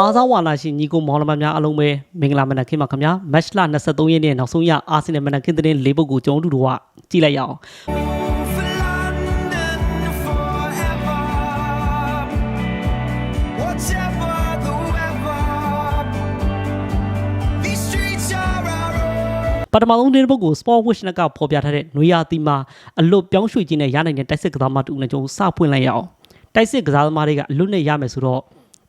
အားစားဝါနာရှင်ညီကိုမောင်နှမများအားလုံးပဲမင်္ဂလာမနက်ခင်းပါခင်ဗျာမတ်လ23ရက်နေ့နောက်ဆုံးရအာဆင်နယ်မနက်ခင်းသတင်း၄ပုဒ်ကိုကျွန်တော်တို့ကကြည့်လိုက်ရအောင် for London forever. Whatever the weather, these streets are our own. ပထမဆုံးသတင်းပုဒ်ကို Sport Wish နဲ့ကဖော်ပြထားတဲ့နွေရာသီမှာအလွတ်ပြောင်းရွှေ့ခြင်းနဲ့ရနိုင်တဲ့တိုက်စစ်ကစားမတူနဲ့ကျွန်တော်စဖွင့်လိုက်ရအောင်တိုက်စစ်ကစားသမားတွေကအလွတ်နဲ့ရမယ်ဆိုတော့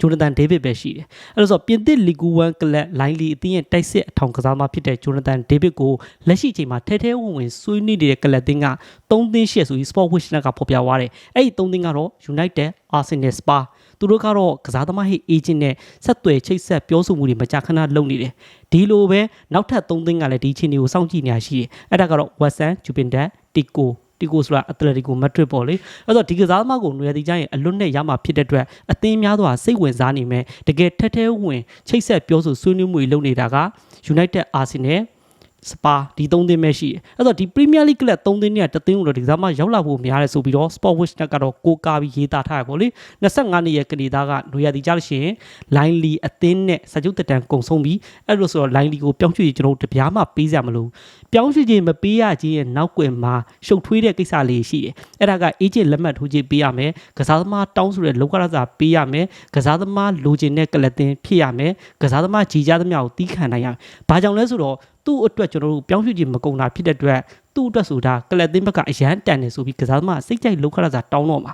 ဂျိုနသန်ဒေးဗစ်ပဲရှိတယ်။အဲ့ဒါဆိုပြင်သစ်လီဂူ1ကလပ်လိုင်းလီအသင်းရဲ့တိုက်စစ်အထောင်ကစားသမားဖြစ်တဲ့ဂျိုနသန်ဒေးဗစ်ကိုလက်ရှိအချိန်မှာထဲထဲဝင်ဝင်ဆွေးနွေးနေတဲ့ကလပ်အသင်းက3သင်းရှက်ဆိုပြီး Sport Wish နဲ့ကဖော်ပြသွားတယ်။အဲ့ဒီ3သင်းကတော့ United, Arsenal, Spa သူတို့ကတော့ကစားသမားဟိ agent နဲ့ဆက်သွယ်ချိတ်ဆက်ပြောဆိုမှုတွေမကြာခဏလုပ်နေတယ်။ဒီလိုပဲနောက်ထပ်3သင်းကလည်းဒီအချိန်တွေကိုစောင့်ကြည့်နေရရှိတယ်။အဲ့ဒါကတော့ West Ham, Juventus, Tico တီကိုဆိုတာအက်တလက်တီကိုမက်ဒရစ်ပေါ့လေအဲ့တော့ဒီကစားသမားကိုနွေတီကျရင်အလွတ်နဲ့ရမှာဖြစ်တဲ့အတွက်အသင်းများစွာစိတ်ဝင်စားနေမယ်တကယ်ထက်ထဲဝင်ချိတ်ဆက်ပြောဆိုဆွေးနွေးမှုတွေလုပ်နေတာက United Arsenal စပါဒီ၃သင်းပဲရှိတယ်အဲ့တော့ဒီ Premier League ကလပ်၃သင်းနဲ့တသင်းကိုတော့ဒီကစားမရောက်လာဖို့များတယ်ဆိုပြီးတော့ Sport Wish နဲ့ကတော့ကိုကာပြီးရေးသားထားရပေါ့လေ25နှစ်ရဲ့ကနေသားကနွေရာသီကြလို့ရှိရင် Line Lee အသင်းနဲ့စကြုတ်တက်တန်ကုံဆုံးပြီးအဲ့လိုဆိုတော့ Line Lee ကိုပြောင်းရွှေ့ကျွန်တော်တို့တပြားမှပေးစရာမလို ပြောင်းရွှေ့ခြင်းမပေးရခြင်းရဲ့နောက်ွယ်မှာရှုပ်ထွေးတဲ့ကိစ္စလေးရှိတယ်အဲ့ဒါက agent လက်မှတ်ထိုးခြင်းပေးရမယ်ကစားသမားတောင်းဆိုတဲ့လောကရစာပေးရမယ်ကစားသမားလိုချင်တဲ့ကလပ်တင်ဖြစ်ရမယ်ကစားသမားကြီးကြသမျှကိုတီးခံနိုင်ရမယ်ဘာကြောင့်လဲဆိုတော့သူ့အတွက်ကျွန်တော်တို့ပြောင်းရွှေ့ခြင်းမကုန်တာဖြစ်တဲ့အတွက်သူ့အတွက်ဆိုတာကလပ်တင်ဘက်ကအရန်တန်တယ်ဆိုပြီးကစားသမားစိတ်ကြိုက်လောကရစာတောင်းတော့မှာ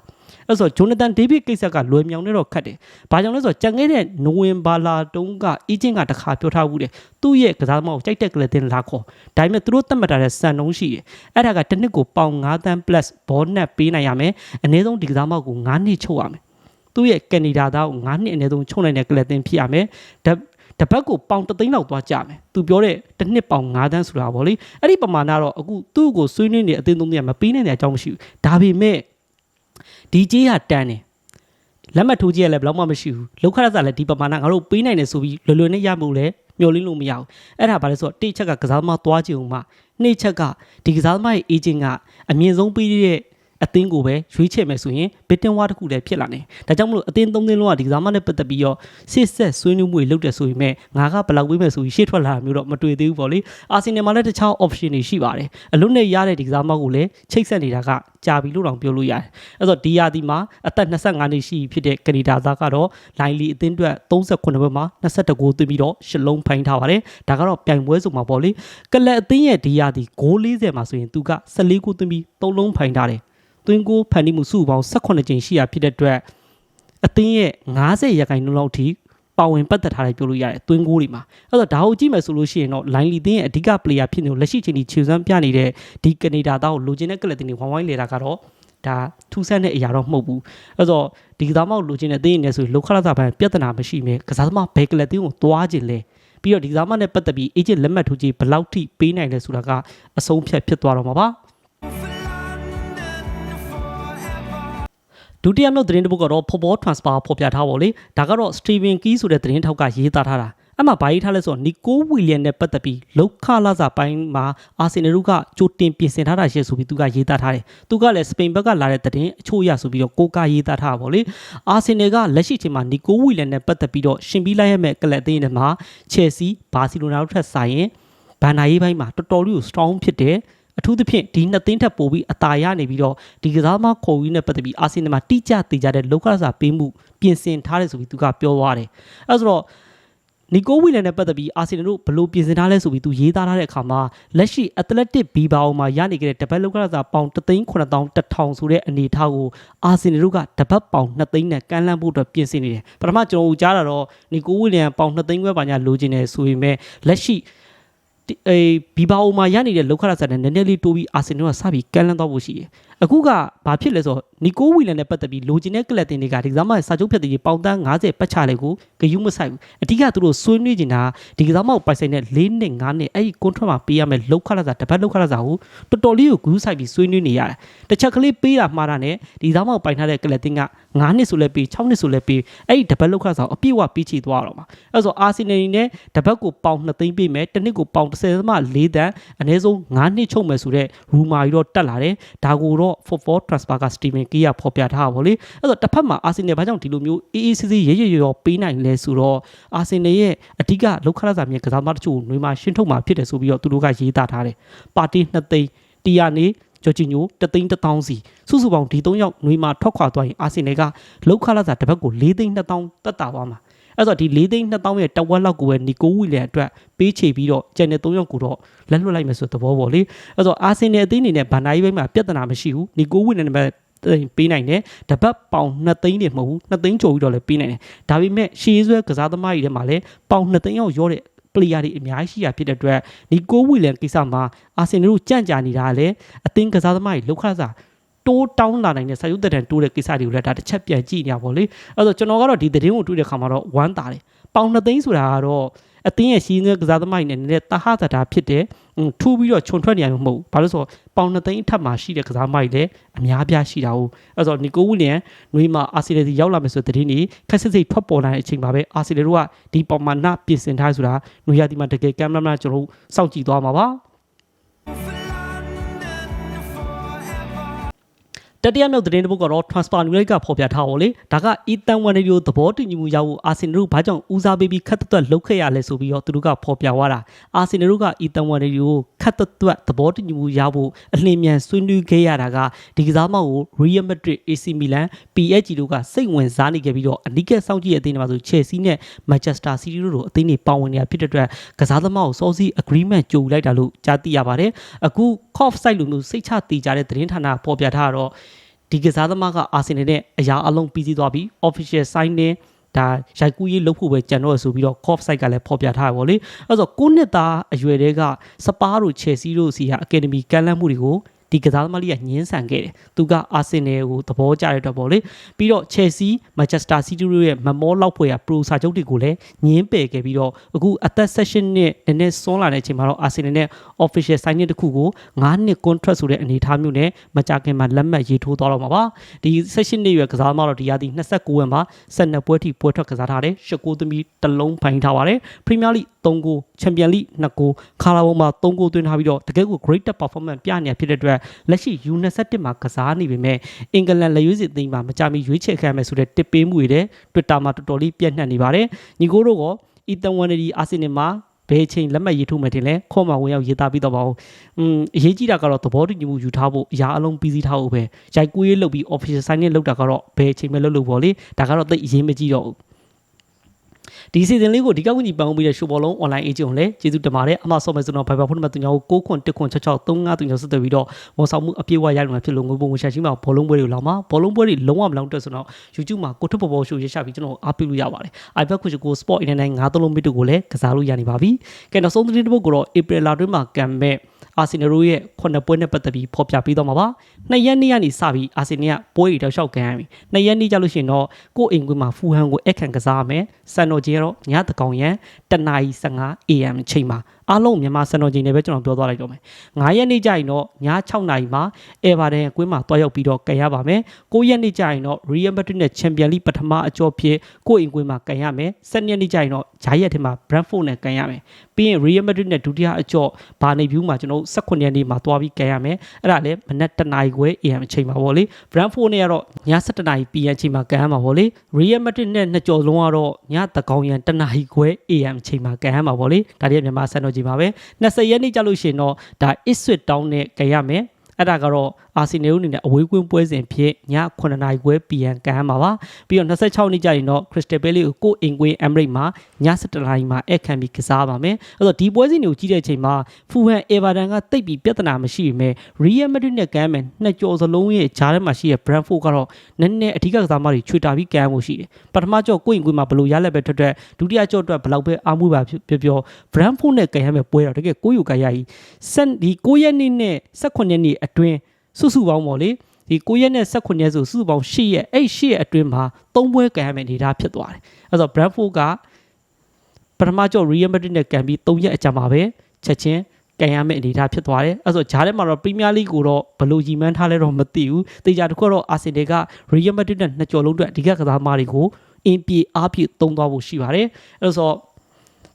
အဲ့ဆိုဂျိုနသန်ဒေးဗစ်ကိစ္စကလွယ်မြောင်နေတော့ခတ်တယ်။ဘာကြောင့်လဲဆိုတော့ကြံခဲ့တဲ့နိုဝင်ဘာလာတုန်းကအေဂျင့်ကတခါပြောထားဘူးတယ်။သူ့ရဲ့ကစားသမားကိုကြိုက်တဲ့ကလပ်တင်လာခေါ်။ဒါပေမဲ့သူတို့သတ်မှတ်ထားတဲ့စံနှုန်းရှိတယ်။အဲ့ဒါကတစ်နှစ်ကိုပေါင်9တန်း plus ဘောနက်ပေးနိုင်ရမယ်။အနည်းဆုံးဒီကစားသမားကို9နှစ်ချုပ်ရမယ်။သူ့ရဲ့ကနေဒါသားကို9နှစ်အနည်းဆုံးချုပ်နိုင်တဲ့ကလပ်တင်ဖြစ်ရမယ်။ဒါတပတ်ကိုပေါင်တသိန်းလောက်သွားကြမယ်သူပြောတဲ့တစ်နှစ်ပေါင်9တန်းဆိုတာဗောလေအဲ့ဒီပမာဏတော့အခုသူ့ကိုဆွေးနွေးနေတဲ့အသင်းသုံးသင်းကမပေးနိုင်တဲ့အကြောင်းမရှိဘူးဒါပေမဲ့ ဒီကြေးကတန်းတယ်လက်မှတ်ထိုးကြေးကလည်းဘယ်တော့မှမရှိဘူးလောက်ခရစာလည်းဒီပမာဏငါတို့ပေးနိုင်တယ်ဆိုပြီးလွယ်လွယ်နဲ့ရမှုလဲမျောလင်းလို့မရဘူးအဲ့ဒါဘာလဲဆိုတော့တိတ်ချက်ကကစားသမားသွားကြည့်အောင်မှနှစ်ချက်ကဒီကစားသမားရဲ့ agent ကအမြင့်ဆုံးပေးတဲ့ အသင်းကိုပဲရွေးချယ်မယ်ဆိုရင်ဘစ်တင်ဝါတစ်ခုလည်းဖြစ်လာနေဒါကြောင့်မလို့အသင်းသုံးသင်းလုံးကဒီကစားမနဲ့ပတ်သက်ပြီးတော့စစ်ဆက်ဆွေးနွေးမှုတွေလုပ်တယ်ဆိုပေမဲ့ငါကဘယ်လောက်ဝေးမယ်ဆိုပြီးရှေ့ထွက်လာတာမျိုးတော့မတွေ့သေးဘူးပေါ့လေအာဆင်နယ်မှာလည်းတခြား option တွေရှိပါတယ်အလွတ်နဲ့ရတဲ့ဒီကစားမကိုလည်းချိတ်ဆက်နေတာကကြာပြီလို့တောင်ပြောလို့ရတယ်အဲ့တော့ဒီယာဒီမှာအသက်25နှစ်ရှိပြီဖြစ်တဲ့ကနေဒါသားကတော့လိုင်းလီအသင်းအတွက်38ဘက်မှာ22ဂိုးသွင်းပြီးတော့ရှစ်လုံးဖိုင်းထားပါတယ်ဒါကတော့ပြိုင်ပွဲစုံမှာပေါ့လေကလပ်အသင်းရဲ့ဒီယာဒီဂိုး40မှာဆိုရင်သူက14ဂိုးသွင်းပြီး3လုံးဖိုင်းထားတယ် သွင်းကိုဖန်တီးမှုစုပေါင်း18ကြိမ်ရှိရဖြစ်တဲ့အတွက်အသင်းရဲ့90ရာခိုင်နှုန်းလောက်ထိပါဝင်ပတ်သက်ထားတယ်ပြောလို့ရတယ်သွင်းကိုတွေမှာအဲ့တော့ဒါကိုကြည့်မယ်ဆိုလို့ရှိရင်တော့ line လီသင်းရဲ့အဓိက player ဖြစ်နေလို့လက်ရှိချိန်ထိခြေစွမ်းပြနေတဲ့ဒီကနေဒါသားကိုလိုချင်တဲ့ကလပ်တင်တွေဝိုင်းဝိုင်းလေတာကတော့ဒါထူးဆန်းတဲ့အရာတော့မဟုတ်ဘူးအဲ့တော့ဒီကစားမကိုလိုချင်တဲ့အသင်းနေဆိုရင်လောကရစာပိုင်းပြဿနာမရှိမြဲကစားသမားဘယ်ကလပ်တင်ကိုသွားခြင်းလဲပြီးတော့ဒီကစားမနဲ့ပတ်သက်ပြီး agent လက်မှတ်ထိုးခြင်းဘယ်လောက်ထိပေးနိုင်လဲဆိုတာကအဆုံးဖြတ်ဖြစ်သွားတော့မှာပါ ဒုတိယမြောက်သတင်းတစ်ပုဒ်ကတော့ football transfer ဖော်ပြထားပါလေဒါကတော့ Steven Key ဆိုတဲ့သတင်းထောက်ကရေးသားထားတာအမှဘာရေးထားလဲဆိုတော့နီကိုဝီလျံနဲ့ပတ်သက်ပြီးလောက်ခလာစာပိုင်းမှာအာဆင်နယ်တို့ကကြိုတင်ပြင်ဆင်ထားတာရှေ့ဆိုပြီးသူကရေးသားထားတယ်သူကလည်းစပိန်ဘက်ကလာတဲ့သတင်းအချို့ရဆိုပြီးတော့ကိုကရေးသားထားတာပေါ့လေအာဆင်နယ်ကလက်ရှိချိန်မှာနီကိုဝီလျံနဲ့ပတ်သက်ပြီးတော့ရှင်ပြီးလိုက်ရမယ့်ကလပ်အသင်းတွေမှာချယ်ဆီဘာစီလိုနာတို့ထက်ဆိုင်ရင်ဘန်နာရေးပိုင်းမှာတော်တော်လေးကို strong ဖြစ်တယ် အထူးသဖြင့်ဒီနှစ်သင်းထက်ပိုပြီးအသာရနေပြီးတော့ဒီကစားသမားခေါ်ယူနဲ့ပတ်သက်ပြီးအာဆင်နယ်မှာတိကျတည်ကြတဲ့လောကစာပေးမှုပြင်ဆင်ထားတယ်ဆိုပြီးသူကပြောသွားတယ်အဲဆိုတော့နီကိုဝီလန်နဲ့ပတ်သက်ပြီးအာဆင်နယ်တို့ဘယ်လိုပြင်ဆင်ထားလဲဆိုပြီးသူရေးသားထားတဲ့အခါမှာလက်ရှိအက်တလက်တစ်ဘီဘာအိုမှာရနေခဲ့တဲ့တပတ်လောကစာပေါင်3,9000ဆိုတဲ့အနေအထားကိုအာဆင်နယ်တို့ကတပတ်ပေါင်2သိန်းနဲ့ကမ်းလှမ်းဖို့အတွက်ပြင်ဆင်နေတယ်ပထမကျွန်တော်တို့ကြားတာတော့နီကိုဝီလန်ပေါင်2သိန်းခွဲပါညာလိုချင်တယ်ဆိုပေမဲ့လက်ရှိဒီ အေးဘီဘာအိုမှာရနေတဲ့လောက်ခရဆန်နဲ့နည်းနည်းလေးတိုးပြီးအာဆင်နယ်ကစပြီးကမ်းလှမ်းတော့ဖို့ရှိတယ်။အခုကဘာဖြစ်လဲဆိုတော့နီကိုဝီလန်နဲ့ပတ်သက်ပြီးလိုချင်တဲ့ကလပ်တင်တွေကဒီကစားမရဲ့စာချုပ်ဖြတ်တည်ပေါင်တန်း90ပတ်ချလိုက်ကိုဂယုမဆိုင်ဘူး။အဓိကသူတို့ဆွေးနွေးနေတာဒီကစားမကိုပိုင်ဆိုင်တဲ့၄နှစ်၅နှစ်အဲ့ဒီကွန်ထရက်မှာပေးရမယ်လောက်ခရဆန်တပတ်လောက်ခရဆန်ကိုတော်တော်လေးကိုဂူးဆိုင်ပြီးဆွေးနွေးနေရတယ်။တစ်ချက်ကလေးပေးတာမှားတာနဲ့ဒီကစားမကိုပိုင်ထားတဲ့ကလပ်တင်က9နှစ်ဆိုလဲပြီး6နှစ်ဆိုလဲပြီးအဲ့ဒီတပတ်လောက်ခါဆောင်အပြည့်ဝပြီးချီသွားတော့မှာအဲ့ဆိုအာဆင်နယ်နဲ့တပတ်ကိုပေါင်2သိန်းပေးမယ်တစ်နှစ်ကိုပေါင်10.4တန်အနည်းဆုံး9နှစ်ချုပ်မယ်ဆိုတဲ့ရူမာကြီးတော့တက်လာတယ်ဒါကိုတော့ Football Transfer က Steven Key ကဖော်ပြထားတာပေါ့လေအဲ့တော့တစ်ဖက်မှာ Arsenal ဘာကြောင့်ဒီလိုမျိုးအေးအေးဆေးဆေးရဲရဲရော်ပေးနိုင်လဲဆိုတော့ Arsenal ရဲ့အဓိကလောက်ခရစာမြင်ကစားသမားတချို့ကိုနှွေးမှာရှင်းထုတ်မှာဖြစ်တယ်ဆိုပြီးတော့သူတို့ကရေးသားထားတယ်ပါတီ2သိန်းတီယာနေဂျော်ဂျီညိုတသိန်း1000စီစုစုပေါင်းဒီ3ယောက်နှွေးမှာထွက်ခွာသွားရင်အာဆင်နယ်ကလောက်ခလာစာတစ်ပတ်ကို4သိန်း2000တက်တာပါမှာ အဲ့တော့ဒီ၄သိန်း2000ရဲ့တဝက်လောက်ကိုပဲနီကိုဝီလန်အတွက်ပေးချေပြီးတော့ကျန်တဲ့၃ယောက်ကိုတော့လက်လွတ်လိုက်မယ်ဆိုတဲ့သဘောပေါ့လေအဲ့တော့အာဆင်နယ်အသင်းအနေနဲ့ဗန်ဒိုင်းဘိုင်းမှာပြဿနာမရှိဘူးနီကိုဝီလန်နဲ့ပဲပေးနိုင်တယ်တပတ်ပေါင်2သိန်းတွေမဟုတ်ဘူး2သိန်းကျော်ပြီးတော့လည်းပေးနိုင်တယ်ဒါပေမဲ့ရှေးဆွဲကစားသမားတွေထဲမှာလည်းပေါင်2သိန်းရောက်ရောတဲ့ player တွေအများကြီးရှိရဖြစ်တဲ့အတွက်နီကိုဝီလန်ကိစ္စမှာအာဆင်နယ်တို့ကြန့်ကြာနေတာကလည်းအသင်းကစားသမားတွေလောက်ခါစား တိုးတောင်းလာနိုင်တဲ့စာရုပ်သက်တမ်းတိုးတဲ့ကိစ္စတွေကိုလည်းဒါတစ်ချက်ပြန်ကြည့်နေရပါလေအဲ့တော့ကျွန်တော်ကတော့ဒီသတင်းကိုတွေ့တဲ့ခါမှာတော့ဝမ်းတာတယ်ပေါင်2သိန်းဆိုတာကတော့အသင်းရဲ့ရှင်းကစားသမားတွေနဲ့နည်းနည်းတဟသတာဖြစ်တယ်ဟွန်းထူးပြီးတော့ခြုံထွက်နေရမှာမဟုတ်ဘူးဘာလို့ဆိုတော့ပေါင်2သိန်းအထက်မှာရှိတဲ့ကစားသမားတွေလည်းအများပြားရှိတာဟုတ်အဲ့တော့နီကိုဝီလျံနွေမှာအာဆီနယ်စီရောက်လာမယ်ဆိုတဲ့သတင်းတွေခက်စစ်စစ်ထွက်ပေါ်လာတဲ့အချိန်မှာပဲအာဆီနယ်တို့ကဒီပမာဏပြင်ဆင်ထားဆိုတာနွေရာသီမှာတကယ်ကမ်းမလားမလားကျွန်တော်တို့စောင့်ကြည့်သွားမှာပါ တတိယမြောက်သတင်းတစ်ပုဒ်ကတော့ Transfer News ကဖော်ပြထားပါလေဒါက Ethan Wan တို့သဘောတူညီမှုရဖို့အာဆင်နယ်တို့ဘာကြောင့်ဦးစားပေးပြီးခက်သက်သက်လှုပ်ခဲ့ရလဲဆိုပြီးတော့သူတို့ကဖော်ပြသွားတာအာဆင်နယ်တို့က Ethan Wan တို့ခက်သက်သက်သဘောတူညီမှုရဖို့အလင်းမြန်ဆွေးနွေးခဲ့ရတာကဒီကစားမကို Real Madrid AC Milan PSG တို့ကစိတ်ဝင်စားနေခဲ့ပြီးတော့အနီးကပ်စောင့်ကြည့်ရတဲ့အသင်းတွေမှာဆို Chelsea နဲ့ Manchester City တို့လိုအသင်းတွေပါဝင်နေတာဖြစ်တဲ့အတွက်ကစားသမားကိုစောစီ agreement ကြိုလိုက်တာလို့ကြားသိရပါတယ်အခု Cough site လိုမျိုးစိတ်ချတည်ကြတဲ့သတင်းဌာနဖော်ပြထားတော့ဒီကစားသမားကအာဆင်နယ်နဲ့အရာအလုံးပြီးစီးသွားပြီး official signing ဒါရိုက်ကူးရေးလုပ်ဖို့ပဲကြံတော့ဆိုပြီးတော့ cough site ကလည်းဖော်ပြထားရပါလေအဲ့တော့ကိုနှစ်သားအရွယ်တွေကစပါးတို့ Chelsea တို့စီဟာ academy ကမ်းလှမ်းမှုတွေကို ဒီကစားသမားလေးကညှင်းဆန်ခဲ့တယ်သူကအာဆင်နယ်ကိုသဘောကျတဲ့အတွက်ပေါ့လေပြီးတော့ Chelsea Manchester City တို့ရဲ့မမောလောက်ဖွယ်ရ pro စာချုပ်တွေကိုလည်းညှင်းပယ်ခဲ့ပြီးတော့အခုအသက် session နဲ့နည်းနည်းစွန်းလာတဲ့အချိန်မှာတော့အာဆင်နယ်နဲ့ official signing တစ်ခုကို9နှစ် contract ဆိုတဲ့အနေအထားမျိုးနဲ့မကြခင်မှာလက်မှတ်ရေးထိုးသွားတော့မှာပါဒီ session နှစ်ရွယ်ကစားသမားတော့ဒီရာသီ29ဝန်းမှာ12ပွဲထိပွဲထွက်ကစားထားတယ်ရှစ်ကိုသမီးတစ်လုံးဖိုင်ထားပါတယ် Premier League 3ဂိုး Champions League 2ဂိုးခါလာဘုံမှာ3ဂိုးသွင်းထားပြီးတော့တကယ်ကို great performance ပြနေဖြစ်တဲ့အတွက်လက်ရှိ U21 မှာကစားနေပေမဲ့အင်္ဂလန်လက်ရွေးစင်သိမ်းမှာမကြမီရွေးချယ်ခံမယ်ဆိုတဲ့တစ်ပေးမှုတွေတဲ့ Twitter မှာတော်တော်လေးပြန့်နှံ့နေပါတယ်ညီကိုတို့က Ethan Wanedy Arsenal မှာဘယ်အချိန်လက်မှတ်ရေးထိုးမယ်တင်လဲခေါ်မှာဝင်ရောက်ရေးသားပြီးတော့ပါဦးอืมအရေးကြီးတာကတော့သဘောတူညီမှုယူထားဖို့အရာအလုံးပြီးစီးထားဖို့ပဲရိုက်ကူးရေးလုပ်ပြီး official signing လုပ်တာကတော့ဘယ်အချိန်ပဲလုပ်လို့ပေါ့လေဒါကတော့သိပ်အရေးမကြီးတော့ဘူး ဒီစီဇန်လေးကိုဒီကောက်ကူညီပန်အောင်ပြီးတဲ့ရှိုးဘောလုံး online agent ကိုလည်းကျေးဇူးတင်ပါတယ်အမဆော့မယ်ဆိုတော့ Viber ဖုန်းနံပါတ်3ကို6ခွန်1ခွန်66 35 3ဆက်သွယ်ပြီးတော့ဝန်ဆောင်မှုအပြည့်အဝရနိုင်မှာဖြစ်လို့ငွေပုံငွေရှာရှိမှာဘောလုံးပွဲတွေလောက်မှာဘောလုံးပွဲတွေလုံးဝမလောက်တက်ဆိုတော့ YouTube မှာကိုထွတ်ပေါ်ပေါ်ရှိုးရရှာပြီးကျွန်တော်အားပေးလို့ရပါတယ် iPad ကိုကို Sport Internet 9သုံးလုံးမီတူကိုလည်းကစားလို့ရနေပါပြီကဲနောက်ဆုံးသတင်းတစ်ပုဒ်ကိုတော့ April လတွင်းမှာကံမဲ့ အာဆင်နယ်ရဲ့ခုနှစ်ပွဲနဲ့ပတ်သက်ပြီးဖော်ပြပေးတော့မှာပါ။နှစ်ရက်နေ့ကနေစပြီးအာဆင်နယ်ကပွဲတွေတောက်လျှောက်ကန်ရပြီ။နှစ်ရက်နေ့ကြလို့ရှိရင်တော့ကိုယ့်အိမ်ကွင်းမှာဖူဟန်ကိုအခန့်ကစားရမယ်။စံတော်ကြီးကတော့ညတကောင်ရန်တနာရီ 15am ချိန်မှာ အားလုံးမြန်မာစံတော်ချိန်နဲ့ပဲကျွန်တော်ပြောသွားလိုက်တော့မယ်။9ရက်နေ့ကျရင်တော့ည6နာရီမှာအေဗာဒန်ကွင်းမှာတွားရောက်ပြီးတော့ကန်ရပါမယ်။9ရက်နေ့ကျရင်တော့ Real Madrid နဲ့ Champions League ပထမအကြောဖြစ်ကိုယ့်အိမ်ကွင်းမှာကန်ရမယ်။10ရက်နေ့ကျရင်တော့ဂျာရက်ထဲမှာ Brentford နဲ့ကန်ရမယ်။ပြီးရင် Real Madrid နဲ့ဒုတိယအကြောဘာနေဗျူးမှာကျွန်တော်18ရက်နေ့မှာတွားပြီးကန်ရမယ်။အဲ့ဒါလည်းမနက်တနာရီခွဲ AM အချိန်မှာပေါ့လေ။ Brentford နဲ့ကတော့ည7နာရီ PM အချိန်မှာကန်ရမှာပေါ့လေ။ Real Madrid နဲ့နှစ်ကြော်လုံးကတော့ညတကောင်ရန်တနာရီခွဲ AM အချိန်မှာကန်ရမှာပေါ့လေ။ဒါတွေကမြန်မာစံတော်ချိန်ပါပဲ။20ရက်နေ့ကြာလို့ရှိရင်တော့ဒါ Ipswich Town နဲ့ကန်ရမယ်။ အဲ့ဒါကတော့အာဆီနယ်အနေနဲ့အဝေးကွင်းပွဲစဉ်ဖြစ်ည9နာရီခွဲ PM ကန်ရမှာပါပြီးတော့26နှစ်ကျရင်တော့ Crystal Palace ကိုကိုယ်အင်ကွင်း Emirates မှာည7နာရီမှာအခမ်းပြီးကစားပါမယ်အဲ့တော့ဒီပွဲစဉ်တွေကိုကြည့်တဲ့အချိန်မှာ Fulham Everton ကတိတ်ပြီးပြဿနာမရှိပေမဲ့ Real Madrid နဲ့ကန်မယ်နှစ်ကြော်စလုံးရဲ့ဂျားထဲမှာရှိတဲ့ Brentford ကတော့နည်းနည်းအဓိကကစားမတွေချွေတာပြီးကန်မှုရှိတယ်ပထမကြော်ကိုယ်အင်ကွင်းမှာဘယ်လိုရလက်ပဲထွက်ထွက်ဒုတိယကြော်အတွက်ဘယ်လောက်ပဲအားမှုပါပြောပြော Brentford နဲ့ကန်ရမယ်ပွဲတော့တကယ်ကိုယူကရကြီးစက်ဒီ9ရက်နေ့နဲ့18ရက်နေ့အတွင်းစုစုပေါင်းပေါ့လေဒီ9ရက်နဲ့18ရက်ဆိုစုစုပေါင်း10ရက်အဲ့10ရက်အတွင်းမှာ3ပွဲကန်ရမယ်အနေထားဖြစ်သွားတယ်အဲ့တော့ Brentford ကပထမကြော့ Real Madrid နဲ့ကန်ပြီး3ရက်အကြာမှာပဲချက်ချင်းကန်ရမယ့်အနေအထားဖြစ်သွားတယ်အဲဆိုဂျားထဲမှာတော့ပရီးမီးယားလိကိုတော့ဘယ်လိုကြီးမှန်းထားလဲတော့မသိဘူးတေချာတစ်ခုကတော့အာဆင်နယ်ကရီယယ်မက်ဒရစ်နဲ့နှစ်ကြော်လုံးအတွက်အဓိကကစားသမားတွေကိုအင်ပြေအားဖြည့်သုံးသွားဖို့ရှိပါတယ်အဲဆို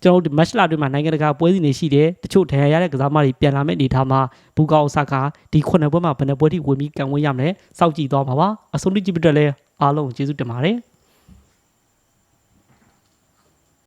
ကျွန်တော်တို့ match လာတွေမှာနိုင်ငံတကာပွဲစဉ်တွေရှိတယ်တချို့ဒဏ်ရာရတဲ့ကစားသမားတွေပြန်လာမယ့်အနေအထားမှာဘူကာအိုဆာကာဒီခုနှစ်ပွဲမှာဘယ်နှစ်ပွဲထိဝင်ပြီးကန်ဝင်ရမလဲစောင့်ကြည့်သွားပါပါအဆုံးထိကြည့်ပြတဲ့လဲအားလုံးကျေးဇူးတင်ပါတယ်